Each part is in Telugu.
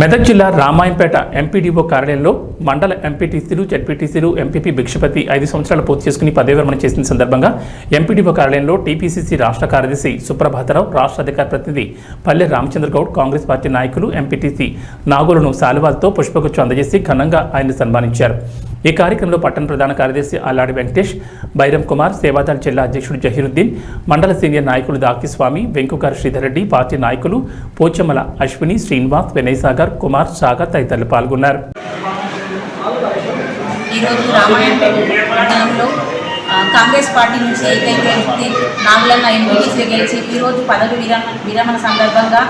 మెదక్ జిల్లా రామాయంపేట ఎంపీడీఓ కార్యాలయంలో మండల ఎంపీటీసీలు జడ్పీటీసీలు ఎంపీపీ భిక్షపతి ఐదు సంవత్సరాలు పూర్తి చేసుకుని పదవి విరమణ చేసిన సందర్భంగా ఎంపీడీఓ కార్యాలయంలో టీపీసీసీ రాష్ట్ర కార్యదర్శి సుప్రభాతరావు రాష్ట్ర అధికార ప్రతినిధి పల్లె రామచంద్ర గౌడ్ కాంగ్రెస్ పార్టీ నాయకులు ఎంపీటీసీ నాగులను శాలువాలతో పుష్పగుచ్చం అందజేసి ఘనంగా ఆయన సన్మానించారు. ఈ కార్యక్రమంలో పట్టణ ప్రధాన కార్యదర్శి అల్లాడి వెంకటేష్ బైరం కుమార్ సేవాదళ జిల్లా అధ్యక్షుడు జహీరుద్దీన్ మండల సీనియర్ నాయకులు దాకిస్వామి వెంకుగారు శ్రీధర్ రెడ్డి పార్టీ నాయకులు పోచమల అశ్విని శ్రీనివాస్ వినయ్ సాగర్ కుమార్ సాగర్ తదితరులు పాల్గొన్నారు. ఈరోజు రామాయణ పట్టణంలో కాంగ్రెస్ పార్టీ నుంచి ఏకైక వ్యక్తి నాగులన్న ఎంపీటీసీగా గెలిచి ఈరోజు పదవి విరమణ విరమణ సందర్భంగా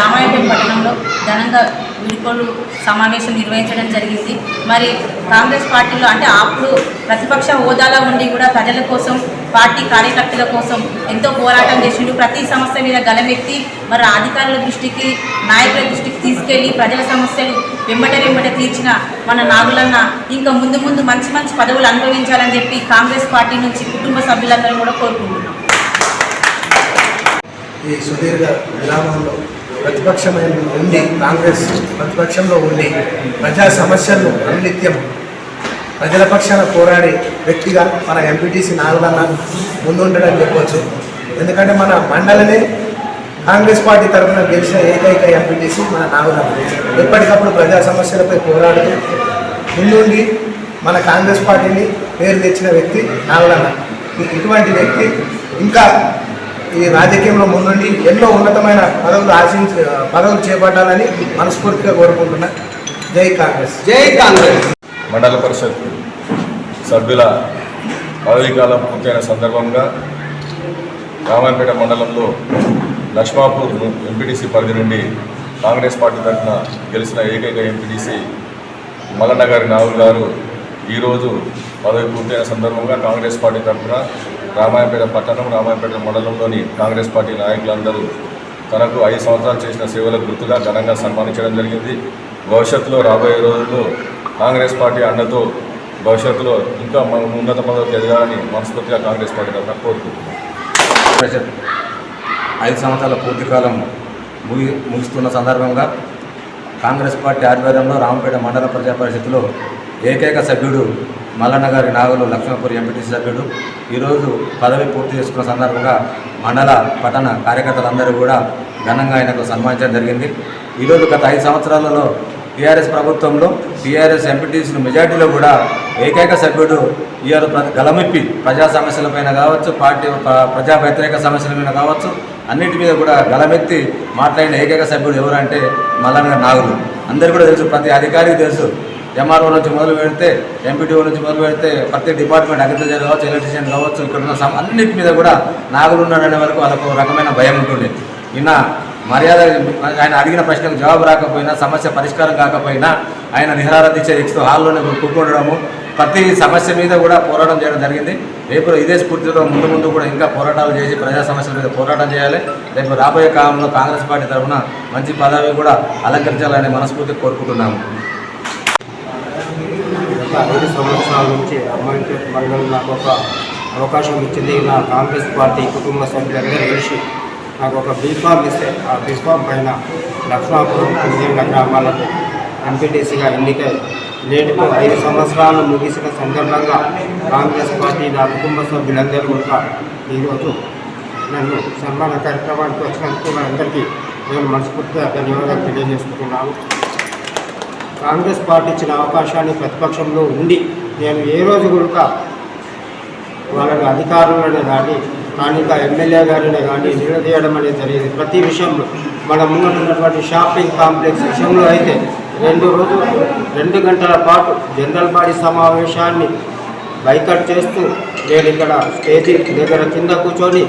రామాయణపేట పట్టణంలో ఘనంగా వీడుకోలు సమావేశం నిర్వహించడం జరిగింది. మరి కాంగ్రెస్ పార్టీలో అంటే అప్పుడు ప్రతిపక్ష హోదాలో ఉండి కూడా ప్రజల కోసం పార్టీ కార్యకర్తల కోసం ఎంతో పోరాటం చేసిండు. ప్రతి సమస్య మీద గల వ్యక్తి మరి అధికారుల దృష్టికి నాయకుల దృష్టికి తీసుకెళ్ళి ప్రజల సమస్యలు వెంబట వెంబట తీర్చిన మన నాగులన్న ఇంకా ముందు ముందు మంచి మంచి పదవులు అనుభవించాలని చెప్పి కాంగ్రెస్ పార్టీ నుంచి కుటుంబ సభ్యులందరూ కూడా కోరుకుంటున్నాం. ఈ సుదీర్ఘ విరామంలో ప్రతిపక్షమైన ఉండి కాంగ్రెస్ ప్రతిపక్షంలో ఉండి ప్రజా సమస్యలను అనునిత్యం ప్రజల పక్షాన పోరాడే వ్యక్తిగా మన ఎంపీటీసీ నాగులన్న ముందుండడం చెప్పవచ్చు ఎందుకంటే మన మండలమే కాంగ్రెస్ పార్టీ తరఫున గెలిచిన ఏకైక ఎంపీటీసీ మన నాగలన్న ఎప్పటికప్పుడు ప్రజా సమస్యలపై పోరాడుతూ ముందుండి మన కాంగ్రెస్ పార్టీని పేరు తెచ్చిన వ్యక్తి నాగలన్న ఇ- ఇటువంటి వ్యక్తి ఇంకా ఈ రాజకీయంలో ముందుండి ఎన్నో ఉన్నతమైన పదవులు ఆశించి పదవులు చేపట్టాలని మనస్ఫూర్తిగా కోరుకుంటున్నా. జై కాంగ్రెస్. జై కాంగ్రెస్. మండల పరిషత్ సభ్యుల పదవీకాలం పూర్తయిన సందర్భంగా రామాయణపేట మండలంలో లక్ష్మాపూర్ ఎంపీటీసీ పరిధి నుండి కాంగ్రెస్ పార్టీ తరఫున గెలిచిన ఏకైక ఎంపీటీసీ మల్లన్న గారి నాగుల్ గారు ఈరోజు పదవి పూర్తయిన సందర్భంగా కాంగ్రెస్ పార్టీ తరఫున రామాయణపేట పట్టణం రామాయణపేట మండలంలోని కాంగ్రెస్ పార్టీ నాయకులందరూ తనకు ఐదు సంవత్సరాలు చేసిన సేవలకు గుర్తుగా ఘనంగా సన్మానించడం జరిగింది. భవిష్యత్తులో రాబోయే రోజుల్లో కాంగ్రెస్ పార్టీ అండతో భవిష్యత్తులో ఇంకా మనం ఉన్నత పదవికి ఎదగాలని మనస్ఫూర్తిగా కాంగ్రెస్ పార్టీ తరఫున కోరుకుంటున్నాం. ఐదు సంవత్సరాల పూర్తికాలం ముగి ముగిస్తున్న సందర్భంగా కాంగ్రెస్ పార్టీ ఆధ్వర్యంలో రామపేట మండల ప్రజా పరిషత్తులో ఏకైక సభ్యుడు మల్లన్న గారి నాగులు లక్ష్మణపురి ఎంపీటీసీ సభ్యుడు. ఈరోజు పదవి పూర్తి చేసుకున్న సందర్భంగా మండల పట్టణ కార్యకర్తలందరూ కూడా ఘనంగా ఆయనకు సన్మానించడం జరిగింది. ఈరోజు గత ఐదు సంవత్సరాలలో టీఆర్ఎస్ ప్రభుత్వంలో టీఆర్ఎస్ ఎంపీటీసీలు మెజార్టీలో కూడా ఏకైక సభ్యుడు ఈఆర్ గలమిప్పి ప్రజా సమస్యలపైన కావచ్చు పార్టీ ప్ర- ప్రజా వ్యతిరేక సమస్యల మీద కావచ్చు అన్నిటి మీద కూడా గలమెత్తి మాట్లాడిన ఏకైక సభ్యుడు ఎవరంటే మల్లన్న నాగులు. అందరు కూడా తెలుసు ప్రతి అధికారికి తెలుసు. ఎంఆర్ఓ నుంచి మొదలు పెడితే ఎంపీటీఓ నుంచి మొదలు పెడితే ప్రతి డిపార్ట్మెంట్ అగ్రికల్చర్ కావచ్చు ఎలక్ట్రీషియన్ కావచ్చు ఇక్కడ ఉన్న అన్నిటి మీద కూడా నాగులు ఉన్నాడనే వరకు వాళ్ళకు రకమైన భయం ఉంటుంది. ఈయన మర్యాద ఆయన అడిగిన ప్రశ్నకు జవాబు రాకపోయినా సమస్య పరిష్కారం కాకపోయినా ఆయన నిహారాధి చర్యతో హాల్లోనే కూర్చుండడము ప్రతి సమస్య మీద కూడా పోరాటం చేయడం జరిగింది. రేపు ఇదే స్ఫూర్తితో ముందు ముందు కూడా ఇంకా పోరాటాలు చేసి ప్రజా సమస్యల మీద పోరాటం చేయాలి. రేపు రాబోయే కాలంలో కాంగ్రెస్ పార్టీ తరఫున మంచి పదవి కూడా అలంకరించాలని మనస్ఫూర్తి కోరుకుంటున్నాము. గత సంవత్సరాల నుంచి మండలం నాకు ఒక అవకాశం ఇచ్చింది. నా కాంగ్రెస్ పార్టీ కుటుంబ సభ్యులందరూ కలిసి నాకు ఒక బీఫామ్ ఇస్తే ఆ బీఫామ్ పైన లక్ష్మాపురం కిందేళ్ళ గ్రామాలకు ఎంపీటీసీగా ఎన్నికై నేటితో ఐదు సంవత్సరాలు ముగిసిన సందర్భంగా కాంగ్రెస్ పార్టీ నా కుటుంబ సభ్యులందరూ కూడా ఈరోజు నన్ను సన్మాన కార్యక్రమానికి వచ్చినందుకు అందరికీ నేను మనస్ఫూర్తిగా ధన్యవాదాలు తెలియజేసుకుంటున్నాను. కాంగ్రెస్ పార్టీ ఇచ్చిన అవకాశాన్ని ప్రతిపక్షంలో ఉండి నేను ఏ రోజు కూడా వాళ్ళని అధికారులను కానీ స్థానిక ఎమ్మెల్యే గారిని కానీ నిలదీయడం అనేది జరిగింది. ప్రతి విషయంలో మన ముంగట ఉన్నటువంటి షాపింగ్ కాంప్లెక్స్ విషయంలో అయితే రెండు రోజులు రెండు గంటల పాటు జనరల్ బాడీ సమావేశాన్ని బైకట్ చేస్తూ నేను ఇక్కడ స్టేజీ దగ్గర కింద కూర్చొని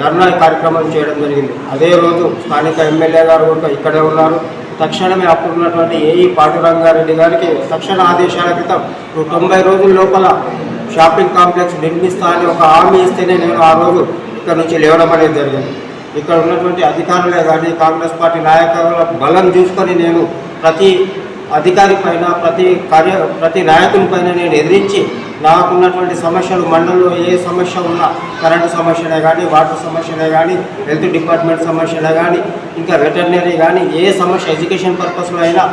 ధర్నా కార్యక్రమం చేయడం జరిగింది. అదే రోజు స్థానిక ఎమ్మెల్యే గారు కూడా ఇక్కడే ఉన్నారు. తక్షణమే అప్పుడు ఉన్నటువంటి ఏఈ పాండురంగారెడ్డి గారికి తక్షణ ఆదేశాల క్రితం తొంభై రోజుల లోపల షాపింగ్ కాంప్లెక్స్ నిర్మిస్తా అని ఒక హామీ ఇస్తేనే నేను ఆ రోజు ఇక్కడ నుంచి లేవడం అనేది జరిగింది. ఇక్కడ ఉన్నటువంటి అధికారులే కానీ కాంగ్రెస్ పార్టీ నాయకుల బలం చూసుకొని నేను ప్రతి అధికారి పైన ప్రతి కార్య ప్రతి నాయకుని పైన నేను ఎదిరించి నాకున్నటువంటి సమస్యలు మండలంలో ఏ సమస్య ఉన్నా కరెంటు సమస్యనే కానీ వాటర్ సమస్యనే కానీ హెల్త్ డిపార్ట్మెంట్ సమస్యనే కానీ ఇంకా వెటర్నరీ కానీ ఏ సమస్య ఎడ్యుకేషన్ పర్పస్లో అయినా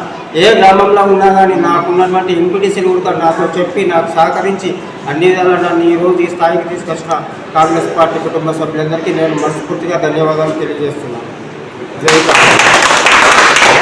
ఏ గ్రామంలో ఉన్నా కానీ నాకున్నటువంటి ఎంపీటీసీలు కూడా నాకు చెప్పి నాకు సహకరించి అన్ని విధాలుగా నన్ను ఈరోజు ఈ స్థాయికి తీసుకొచ్చిన కాంగ్రెస్ పార్టీ కుటుంబ సభ్యులందరికీ నేను మనస్ఫూర్తిగా ధన్యవాదాలు తెలియజేస్తున్నాను. జై